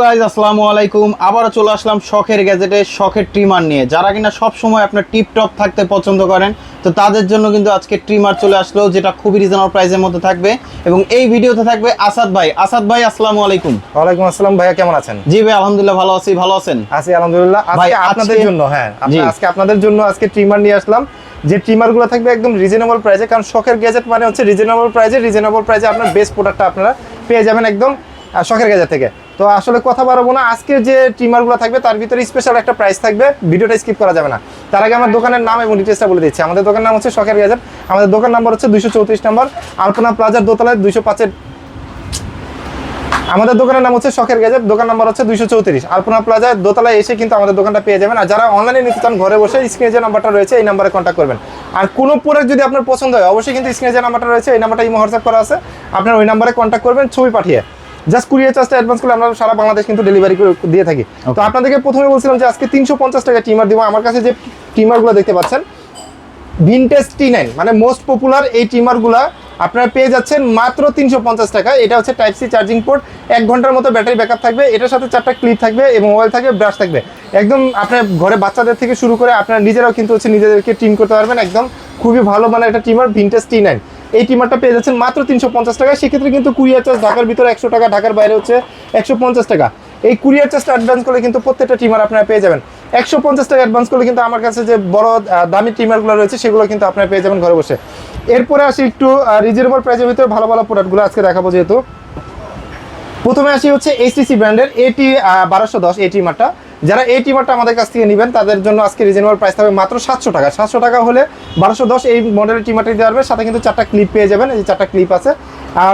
Guys আসসালামু আলাইকুম। আবারও চলে আসলাম শখের গ্যাজেটে শখের ট্রিমার নিয়ে। যারা কিনা সব সময় আপনার টিপ টপ থাকতে পছন্দ করেন তো তাদের জন্য কিন্তু আজকে ট্রিমার চলে আসলো যেটা খুবই রিজনেবল প্রাইসের মধ্যে থাকবে। এবং এই ভিডিওতে থাকবে আসাদ ভাই। আসাদ ভাই আসসালামু আলাইকুম। ওয়ালাইকুম আসসালাম ভাইয়া কেমন আছেন? জি ভাই আলহামদুলিল্লাহ ভালো আছি। ভালো আছেন? আছি আলহামদুলিল্লাহ। আজকে আপনাদের জন্য হ্যাঁ। আজকে আপনাদের জন্য আজকে ট্রিমার নিয়ে আসলাম যে ট্রিমারগুলো থাকবে একদম রিজনেবল প্রাইসে কারণ শখের গ্যাজেট মানে হচ্ছে রিজনেবল প্রাইসে রিজনেবল প্রাইসে আপনার বেস্ট প্রোডাক্টটা আপনারা পেয়ে যাবেন একদম শখের গ্যাজেট থেকে। তো আসলে কথা বাড়াবো না। আজকে যে ট্রিমারগুলো থাকবে, তার ভিতরে স্পেশাল একটা প্রাইস থাকবে। ভিডিওটা স্কিপ করা যাবে না। তার আগে আমার দোকানের নাম এবং ডিটেলসটা বলে দিচ্ছি। আমাদের দোকানের নাম হচ্ছে শখের গ্যাজেট। আমাদের দোকান নাম্বার হচ্ছে দুইশো চৌত্রিশ নম্বর আলপনা প্লাজার দোতলায় দুইশো পাঁচের। আমাদের দোকানের নাম হচ্ছে শখের গ্যাজেট। দোকান নাম্বার হচ্ছে দুইশো চৌত্রিশ। আলপনা প্লাজায় দোতলায় এসে কিন্তু আমাদের দোকানটা পেয়ে যাবেন। আর যারা অনলাইনে নিতে চান, ঘরে বসে স্ক্রিনে যে নাম্বারটা রয়েছে, এই নাম্বারে কন্ট্যাক্ট করবেন। আর কোনো প্রোডাক্ট যদি আপনার পছন্দ হয়, অবশ্যই কিন্তু স্ক্রিনে যে নাম্বারটা রয়েছে, এই নাম্বারটা ইমো হোয়াটসঅ্যাপ করা আছে। আপনার ওই নাম্বারে কন্ট্যাক্ট করবেন, ছবি পাঠিয়ে। জাস্ট কুরিয়ার চার্জটা অ্যাডভান্স করে আমরা সারা বাংলাদেশ কিন্তু ডেলিভারি করে দিয়ে থাকি। তো আপনাদেরকে প্রথমে বলছিলাম যে আজকে তিনশো পঞ্চাশ টাকা টিমার দিব। আমার কাছে যে টিমারগুলো দেখতে পাচ্ছেন ভিনটেজ টি নাইন মানে মোস্ট পপুলার এই টিমারগুলা আপনারা পেয়ে যাচ্ছেন মাত্র তিনশো পঞ্চাশ টাকা। এটা হচ্ছে টাইপ সি চার্জিং পোর্ট এক ঘণ্টার মতো ব্যাটারি ব্যাকআপ থাকবে। এটার সাথে চারটা ক্লিপ থাকবে এবং মোবাইল থাকবে ব্রাশ থাকবে। একদম আপনার ঘরে বাচ্চাদের থেকে শুরু করে আপনারা নিজেরাও কিন্তু হচ্ছে নিজেদেরকে টিম করতে পারবেন। একদম খুবই ভালো মানে একটা টিমার ভিনটেজ টি নাইন এই টিমারটা পেয়ে যাচ্ছেন মাত্র তিনশো পঞ্চাশ টাকা। সেক্ষেত্রে কিন্তু কুরিয়ার চার্জ ঢাকার ভিতরে একশো টাকা, ঢাকার বাইরে হচ্ছে একশো পঞ্চাশ টাকা। এই কুরিয়ার চার্জটা অ্যাডভান্স করলে কিন্তু প্রত্যেকটা টিমার আপনারা পেয়ে যাবেন। একশো পঞ্চাশ টাকা অ্যাডভান্স করলে কিন্তু আমার কাছে যে বড় দামি টিমারগুলো রয়েছে, সেগুলো কিন্তু আপনারা পেয়ে যাবেন ঘরে বসে। এরপরে আসি একটু রিজনেবল প্রাইসের ভিতরে ভালো ভালো প্রোডাক্টগুলো আজকে দেখাবো যেহেতু। প্রথমে আসি হচ্ছে এইচটিসি ব্র্যান্ডের এটি বারোশো দশ এই টিমারটা। যারা এই টিমারটা আমাদের কাছ থেকে নেবেন, তাদের জন্য আজকে রিজনেবল প্রাইস থাকবে মাত্র সাতশো টাকা। সাতশো টাকা হলে বারোশো দশ এই মডেলের টিমারটা দিতে পারবে সাথে কিন্তু চারটা ক্লিপ পেয়ে যাবেন, এই চারটা ক্লিপ আছে।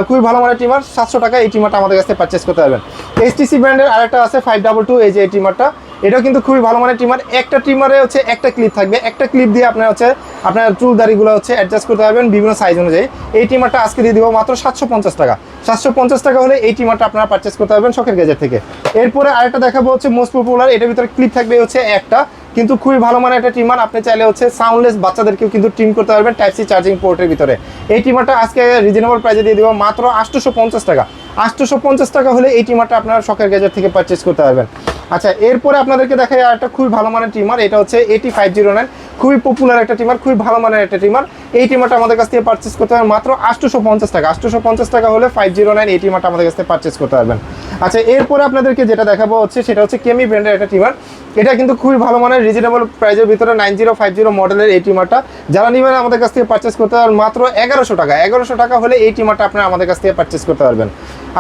খুবই ভালো মানের টিমার, সাতশো টাকা এই টিমারটা আমাদের কাছ থেকে পারচেস করতে পারবেন। এইচটিসি ব্র্যান্ডের আরেকটা আছে ফাইভ ডাবল টু এই যে এই টিমারটা। এটাও কিন্তু খুবই ভালো মানের টিমার একটা টিমারে হচ্ছে একটা ক্লিপ থাকবে। একটা ক্লিপ দিয়ে আপনার হচ্ছে, আপনার চুল দাড়িগুলো হচ্ছে অ্যাডজাস্ট করতে পারবেন বিভিন্ন সাইজ অনুযায়ী। এই টিমারটা আজকে দিয়ে দিব মাত্র সাতশো পঞ্চাশ টাকা। সাতশো পঞ্চাশ টাকা হলে এই টিমারটা আপনারা পারচেস করতে পারবেন শখের গেজের থেকে। এরপরে আরেকটা দেখাবো হচ্ছে মোস্ট পপুলার এটার ভিতরে ক্লিপ থাকবে হচ্ছে একটা। কিন্তু খুবই ভালো মানের একটা টিমার আপনি চাইলে হচ্ছে সাউন্ডলেস বাচ্চাদেরকেও কিন্তু টিম করতে পারবেন টাইপ সি চার্জিং পোর্টের ভিতরে। এই টিমারটা আজকে রিজনেবল প্রাইসে দিয়ে দিব মাত্র আটশোশো পঞ্চাশ টাকা। আটশোশো পঞ্চাশ টাকা হলে এই টিমারটা আপনারা শখের গেজের থেকে পারচেস করতে পারবেন। আচ্ছা এরপরে আপনাদেরকে দেখাই আর একটা খুবই ভালো মানের টিমার, এটা হচ্ছে এটি ফাইভ জিরো নাইন খুবই পপুলার একটা টিমার, খুবই ভালো মানের একটা টিমার। এই টিমারটা আমাদের কাছ থেকে পারচেস করতে পারবেন মাত্র আটশোশো পঞ্চাশ টাকা। আটশোশো পঞ্চাশ টাকা হলে ফাইভ জিরো নাইন এই টিমারটা আমাদের কাছ থেকে পারচেস করতে পারবেন। আচ্ছা এরপরে আপনাদেরকে যেটা দেখাবো হচ্ছে, সেটা হচ্ছে কেমি ব্র্যান্ডের একটা টিমার। এটা কিন্তু খুবই ভালো মানের রিজনেবল প্রাইসের ভিতরে নাইন জিরো ফাইভ জিরো মডেলের এই টিমারটা। যারা নেবেন আমাদের কাছ থেকে পারচেস করতে পারবেন মাত্র এগারোশো টাকা। এগারোশো টাকা হলে এই টিমারটা আপনারা আমাদের কাছ থেকে পারচেস করতে পারবেন।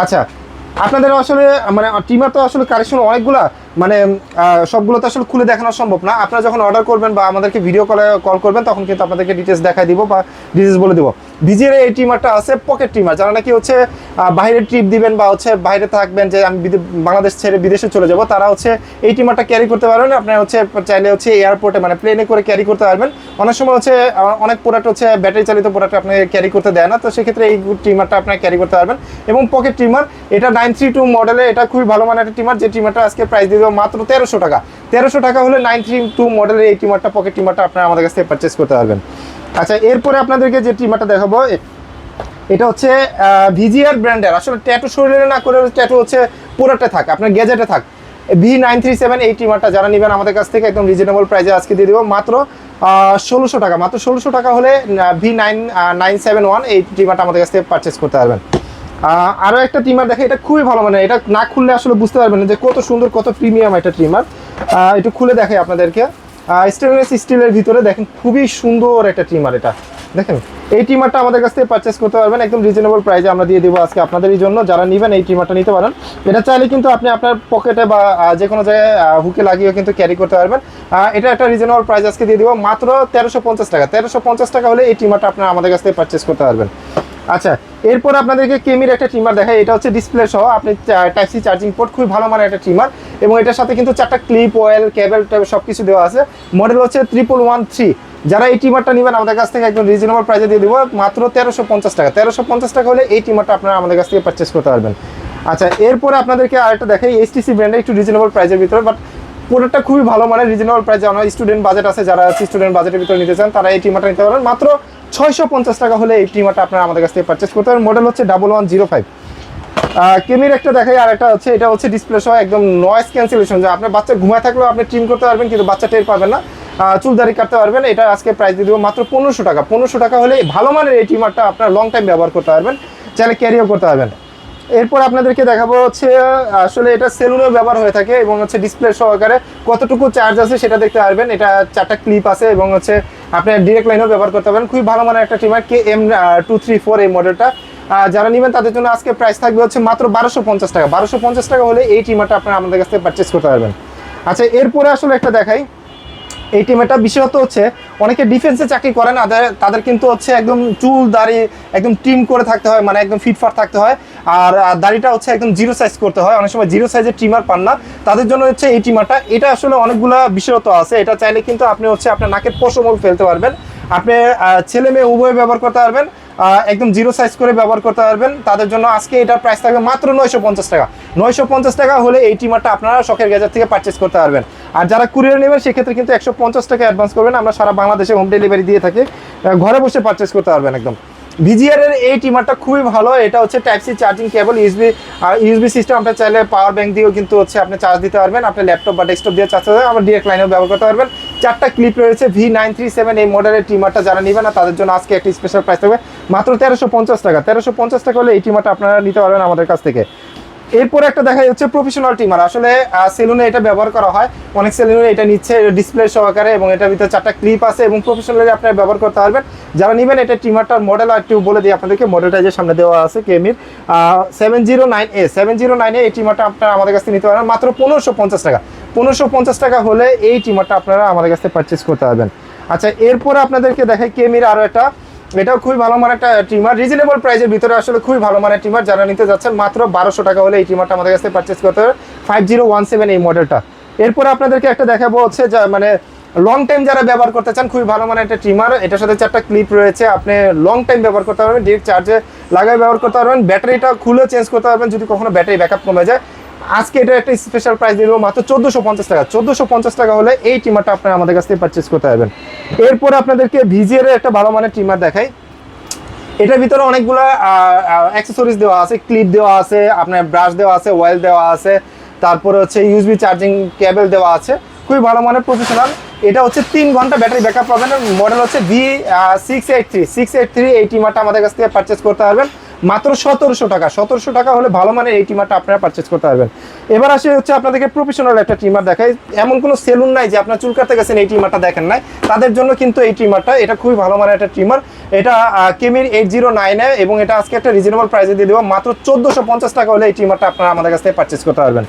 আচ্ছা আপনাদের আসলে মানে টিমার তো আসলে কালেকশন অনেকগুলা। মানে সবগুলো তো আসলে খুলে দেখানো সম্ভব না। আপনারা যখন অর্ডার করবেন বা আমাদেরকে ভিডিও কলে কল করবেন, তখন কিন্তু আপনাদেরকে ডিটেলস দেখাই দিব বা ডিটেলস বলে দিব। ভিজিএর এই টিমারটা আছে পকেট টিমার, যারা নাকি হচ্ছে বাইরে ট্রিপ দিবেন বা হচ্ছে বাইরে থাকবেন যে আমি বাংলাদেশ ছেড়ে বিদেশে চলে যাব, তারা হচ্ছে এই টিমারটা ক্যারি করতে পারবেন। আপনার হচ্ছে, চাইলে হচ্ছে এয়ারপোর্টে মানে প্লেনে করে ক্যারি করতে পারবেন। অনেক সময় হচ্ছে অনেক প্রোডাক্ট হচ্ছে ব্যাটারি চালিত প্রোডাক্ট আপনাকে ক্যারি করতে দেয় না, তো সেক্ষেত্রে এই টিমারটা আপনার ক্যারি করতে পারবেন। এবং পকেট টিমার, এটা নাইন থ্রি টু মডেলে এটা খুবই ভালো মানের একটা টিমার, যে টিমারটা আজকে প্রাইস দিয়ে মাত্র তেরোশো টাকা। তেরোশো টাকা হলে নাইন থ্রি টু মডেলের এই টিমারটা পকেট টিমারটা আপনারা আমাদের কাছ থেকে পারচেস করতে পারবেন। আচ্ছা এরপরে আপনাদেরকে যে টিমারটা দেখাবো এটা হচ্ছে ভিজিআর ব্র্যান্ডের। আসলে ট্যাটু শরীরে না করে ট্যাটু হচ্ছে পুরোটা থাক, আপনার গেজেটে থাক। ভি নাইন থ্রি সেভেন এই টিমারটা যারা নেবেন আমাদের কাছ থেকে, একদম রিজনেবল প্রাইসে আজকে দিয়ে দেবো। মাত্র ষোলোশো টাকা, মাত্র ষোলোশো টাকা হলে V nine nine seven one এই টিমারটা আমাদের কাছ থেকে পারচেস করতে পারবেন। আহ, আরও একটা ট্রিমার দেখে এটা খুবই ভালো মানে এটা না খুললে আসলে বুঝতে পারবেন যে কত সুন্দর কত প্রিমিয়াম একটা ট্রিমার একটু খুলে দেখে আপনাদেরকে। স্টেনলেস স্টিলের ভিতরে দেখেন খুবই সুন্দর একটা ট্রিমার এটা। দেখেন এই ট্রিমারটা আমাদের কাছ থেকে পারচেস করতে পারবেন একদম রিজনেবল প্রাইসে আমরা দিয়ে দেবো আজকে আপনাদেরই জন্য। যারা নেবেন এই ট্রিমারটা নিতে পারেন। এটা চাইলে কিন্তু আপনি আপনার পকেটে বা যে কোনো জায়গায় হুকে লাগিয়েও কিন্তু ক্যারি করতে পারবেন। এটা একটা রিজনেবল প্রাইস আজকে দিয়ে দিব। মাত্র তেরোশো টাকা। তেরোশো টাকা হলে এই ট্রিমারটা আপনারা আমাদের কাছ থেকে পারচেস করতে পারবেন। আচ্ছা এরপর আপনাদেরকে কেমির একটা ট্রিমার দেখাই, এটা হচ্ছে ডিসপ্লে সহ, আপনি টাইপ সি চার্জিং পোর্ট খুবই ভালো মানের একটা ট্রিমার এবং এটার সাথে কিন্তু চারটা ক্লিপ অয়েল কেবল সব কিছু দেওয়া আছে। মডেল হচ্ছে ট্রিপল ওয়ান থ্রি যারা এই টিমারটা নেবেন, আমাদের কাছ থেকে একদম রিজনেবল প্রাইসে দিয়ে দেবো, মাত্র তেরোশো পঞ্চাশ টাকা। তেরোশো পঞ্চাশ টাকা হলে এই টিমারটা আপনারা আমাদের কাছ থেকে পারচেস করতে পারবেন। আচ্ছা এরপরে আপনাদেরকে আরেকটা দেখাই এইচটিসি ব্র্যান্ডের একটু রিজনেবল প্রাইসের ভিতরে বাট প্রোডাক্টটা খুবই ভালো মানে রিজনেবল প্রাইসে আমরা স্টুডেন্ট বাজেট আছে, যারা স্টুডেন্ট বাজেটের ভিতরে নিতে চান, তারা এই টিমারটা নিতে পারেন মাত্র ছয়শো পঞ্চাশ টাকা হলে এই টিমারটা আপনারা আমাদের কাছ থেকে পারচেস করতে পারেন। মডেল হচ্ছে double one zero five Kemei একটা দেখাই আর একটা হচ্ছে এটা হচ্ছে ডিসপ্লে সহ একদম নয়েজ ক্যান্সেলেশন যে আপনার বাচ্চা ঘুমায় থাকলেও আপনি ট্রিম করতে পারবেন কিন্তু বাচ্চা টের পাবেন না। আহ, চুল দাড়ি কাটতে পারবেন এটা আজকে প্রাইস দিয়ে দেবো মাত্র পনেরোশো টাকা। পনেরোশো টাকা হলে ভালো মানের এই ট্রিমারটা আপনার লং টাইম ব্যবহার করতে পারবেন চাইলে ক্যারিও করতে পারবেন। এরপর আপনাদেরকে দেখাবো হচ্ছে আসলে এটা সেলুনেও ব্যবহার হয়ে থাকে এবং হচ্ছে ডিসপ্লে সহকারে কতটুকু চার্জ আছে সেটা দেখতে পারবেন। এটা চারটা ক্লিপ আছে এবং হচ্ছে আপনি ডিরেক্ট লাইনও ব্যবহার করতে পারেন। খুবই ভালো মানের একটা trimmer K M two three four এই মডেলটা যারা নেবেন তাদের জন্য আজকে প্রাইস থাকবে হচ্ছে মাত্র বারোশো পঞ্চাশ টাকা। বারোশো পঞ্চাশ টাকা হলে এই ট্রিমারটা আপনারা আমাদের কাছ থেকে পারচেস করতে পারবেন। আচ্ছা এরপরে আসলে একটা দেখাই। এই টিমেটা বিশেষত হচ্ছে অনেকে ডিফেন্সে চাকরি করেন তাদের তাদের কিন্তু হচ্ছে একদম চুল দাড়ি একদম টিম করে থাকতে হয় মানে একদম ফিটফাট থাকতে হয়। আর দাড়িটা হচ্ছে একদম জিরো সাইজ করতে হয়। অনেক সময় জিরো সাইজের ট্রিমার পান না। তাদের জন্য হচ্ছে এই ট্রিমারটা এটা আসলে অনেকগুলা বিশেষত আছে। এটা চাইলে কিন্তু আপনি হচ্ছে আপনার নাকের পশমও ফেলতে পারবেন। আপনি ছেলে মেয়ে উভয় ব্যবহার করতে পারবেন। একদম জিরো সাইজ করে ব্যবহার করতে পারবেন। তাদের জন্য আজকে এটার প্রাইস থাকবে মাত্র নয়শো পঞ্চাশ টাকা। নয়শো পঞ্চাশ টাকা হলে এই টিমারটা আপনারা শখের গেজার থেকে পারচেস করতে পারবেন। আর যারা কুরিয়ার নেবেন, সেক্ষেত্রে কিন্তু একশো পঞ্চাশ টাকা অ্যাডভান্স করবেন। আমরা সারা বাংলাদেশে হোম ডেলিভারি দিয়ে থাকি। ঘরে বসে পারচেস করতে পারবেন একদম। ভিজিআর এর এই টিমারটা খুবই ভালো। এটা হচ্ছে type C charging cable USB আর ইউএসবি সিস্টেম আপনি চাইলে পাওয়ার ব্যাংক দিয়েও কিন্তু হচ্ছে আপনি চার্জ দিতে পারবেন। আপনি ল্যাপটপ বা ডেস্কটপ দিয়ে চার্জ করতে আবার ডিরেক্ট লাইনেও ব্যবহার করতে পারবেন। চারটা ক্লিপ রয়েছে ভি নাইন থ্রি সেভেন এই মডেলের টিমারটা যারা নেবেন না, তাদের জন্য আজকে একটি স্পেশাল প্রাইস থাকবে। মাত্র তেরোশো পঞ্চাশ টাকা। তেরোশো পঞ্চাশ টাকা হলে এই টিমারটা আপনারা নিতে পারবেন আমাদের কাছ থেকে। এরপর একটা দেখা যাচ্ছে প্রফেশনাল টিমার আসলে সেলুনে এটা ব্যবহার করা হয়। অনেক সেলুনে এটা নিচ্ছে ডিসপ্লে সহকারে এবং এটার ভিতরে চারটা ক্লিপ আছে এবং প্রফেশনালি আপনারা ব্যবহার করতে পারবেন। যারা নেবেন, এটা টিমারটার মডেল আর একটু বলে দিই আপনাদেরকে। মডেলটা যে সামনে দেওয়া আছে Kemei seven zero nine A seven zero nine A এই টিমারটা আপনারা আমাদের কাছে নিতে পারবেন মাত্র পনেরোশো পঞ্চাশ টাকা। পনেরোশো পঞ্চাশ টাকা হলে এই টিমারটা আপনারা আমাদের কাছে পারচেস করতে পারবেন। আচ্ছা এরপরে আপনাদেরকে দেখাই কেমির আরও একটা। এটাও খুবই ভালো মানের একটা ট্রিমার রিজনেবল প্রাইসের ভিতরে আসলে খুবই ভালো মানের ট্রিমার যারা নিতে যাচ্ছেন, মাত্র বারোশো টাকা হলে এই ট্রিমারটা আমাদের কাছে পারচেস করতে হবে। ফাইভ জিরো ওয়ান সেভেন এই মডেলটা এরপরে আপনাদেরকে একটা দেখাবো হচ্ছে যা মানে লং টাইম যারা ব্যবহার করতে চান, খুবই ভালো মানের একটা ট্রিমার এটার সাথে চারটা ক্লিপ রয়েছে, আপনি লং টাইম ব্যবহার করতে পারবেন ডিরেক্ট চার্জে লাগাই ব্যবহার করতে পারবেন। ব্যাটারিটা খুলে চেঞ্জ করতে পারবেন, যদি কখনো ব্যাটারি ব্যাকআপ কমে যায়। আজকে এটা একটা স্পেশাল প্রাইস দেবো, মাত্র চোদ্দোশো পঞ্চাশ টাকা। চোদ্দোশো পঞ্চাশ টাকা হলে এই ট্রিমারটা আপনারা আমাদের কাছ থেকে পারচেস করতে পারবেন। এরপরে আপনাদেরকে ভিজিএর একটা ভালো মানের ট্রিমার দেখাই। এটার ভিতরে অনেকগুলো অ্যাক্সেসরিজ দেওয়া আছে ক্লিপ দেওয়া আছে, আপনার ব্রাশ দেওয়া আছে অয়েল দেওয়া আছে, তারপরে হচ্ছে ইউএসবি চার্জিং কেবল দেওয়া আছে। খুবই ভালো মানের প্রফেশনাল এটা হচ্ছে তিন ঘণ্টা ব্যাটারি ব্যাকআপ পাবেন। মডেল হচ্ছে V six eight three six eight three এই টিমারটা আমাদের কাছ থেকে পারচেস করতে পারবেন। মাত্র সতেরোশো টাকা। সতেরোশো টাকা হলে ভালো মানের এই টিমারটা আপনারা পারচেস করতে পারবেন। এবার আসে হচ্ছে আপনাদেরকে প্রফেশনাল একটা টিমার দেখাই। এমন কোনো সেলুন নাই যে আপনার চুল কাটতে গেছেন, এই টিমারটা দেখেন নাই। তাদের জন্য কিন্তু এই টিমারটা, এটা খুবই ভালো মানের একটা টিমার। এটা কেমির এইট জিরো নাইনে এবং এটা আজকে একটা রিজনেবল প্রাইসে দিয়ে দেবো। মাত্র চোদ্দোশো পঞ্চাশ টাকা হলে এই টিমারটা আপনারা আমাদের কাছ থেকে পারচেস করতে পারবেন।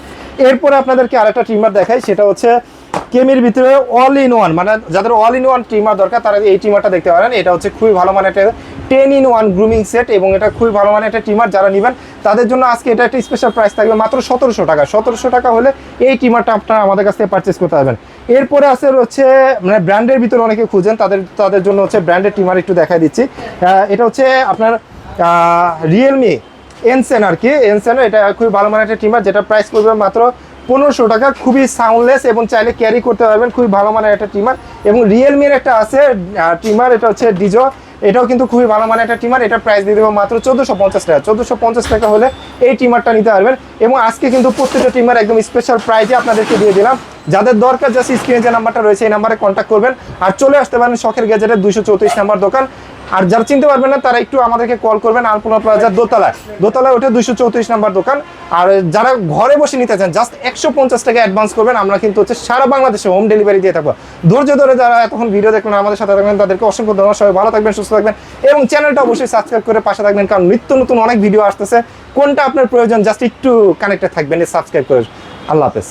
এরপরে আপনাদেরকে আরেকটা ট্রিমার দেখাই, সেটা হচ্ছে কেমির ভিতরে অল ইন ওয়ান মানে যাদের অল ইন ওয়ান ট্রিমার দরকার, তারা এই ট্রিমারটা দেখতে পারেন। এটা হচ্ছে খুবই ভালো মানের একটা ten in one grooming set এবং এটা খুবই ভালো মানের একটা ট্রিমার যারা নেবেন, তাদের জন্য আজকে এটা একটা স্পেশাল প্রাইস থাকবে মাত্র সতেরোশো টাকা। সতেরোশো টাকা হলে এই ট্রিমারটা আপনারা আমাদের কাছ থেকে পারচেস করতে পারবেন। এরপরে আছে হচ্ছে মানে ব্র্যান্ডের ভিতরে অনেকে খুঁজেন, তাদের তাদের জন্য হচ্ছে ব্র্যান্ডের ট্রিমার একটু দেখাই দিচ্ছি। এটা হচ্ছে আপনার রিয়েলমি এনসেন আর কি। এনসেনের এটা খুবই ভালো মানের একটা ট্রিমার যেটা প্রাইস করবে মাত্র পনেরোশো টাকা, খুবই সাউন্ডলেস এবং চাইলে ক্যারি করতে পারবেন, খুবই ভালো মানের একটা ট্রিমার এবং রিয়েলমির একটা আছে ট্রিমার এটা হচ্ছে ডিজো এটাও কিন্তু খুবই ভালো মানের একটা ট্রিমার এটা প্রাইস দিয়ে দেবো মাত্র চোদ্দোশো পঞ্চাশ টাকা। চোদ্দোশো পঞ্চাশ টাকা হলে এই ট্রিমারটা নিতে পারবেন এবং আজকে কিন্তু প্রত্যেকটা ট্রিমার একদম স্পেশাল প্রাইজে আপনাদেরকে দিয়ে দিলাম। যাদের দরকার জাস্ট স্ক্রিনে যে নাম্বারটা রয়েছে, এই নাম্বারে কন্ট্যাক্ট করবেন। আর চলে আসতে পারেন শখের গ্যাজেটের দুইশো চৌত্রিশ নাম্বার দোকান। আর যারা চিনতে পারবেন না, তারা একটু আমাদেরকে কল করবেন আলপনা প্লাজার দোতলায়। দোতলায় ওঠে দুইশো চৌত্রিশ নাম্বার দোকান। আর যারা ঘরে বসে নিতে চান জাস্ট একশো পঞ্চাশ টাকা অ্যাডভান্স করবেন। আমরা কিন্তু হচ্ছে সারা বাংলাদেশে হোম ডেলিভারি দিয়ে থাকব। ধৈর্য ধরে যারা এতক্ষণ ভিডিও দেখবেন আমাদের সাথে থাকবেন, তাদেরকে অসংখ্য ধন্যবাদ। সবাই ভালো থাকবেন, সুস্থ থাকবেন। এবং চ্যানেলটা অবশ্যই সাবস্ক্রাইব করে পাশে থাকবেন, কারণ নিত্য নতুন অনেক ভিডিও আসতেছে। কোনটা আপনার প্রয়োজন জাস্ট একটু কানেক্টেড থাকবেন সাবস্ক্রাইব করে। আল্লাহ হাফেজ।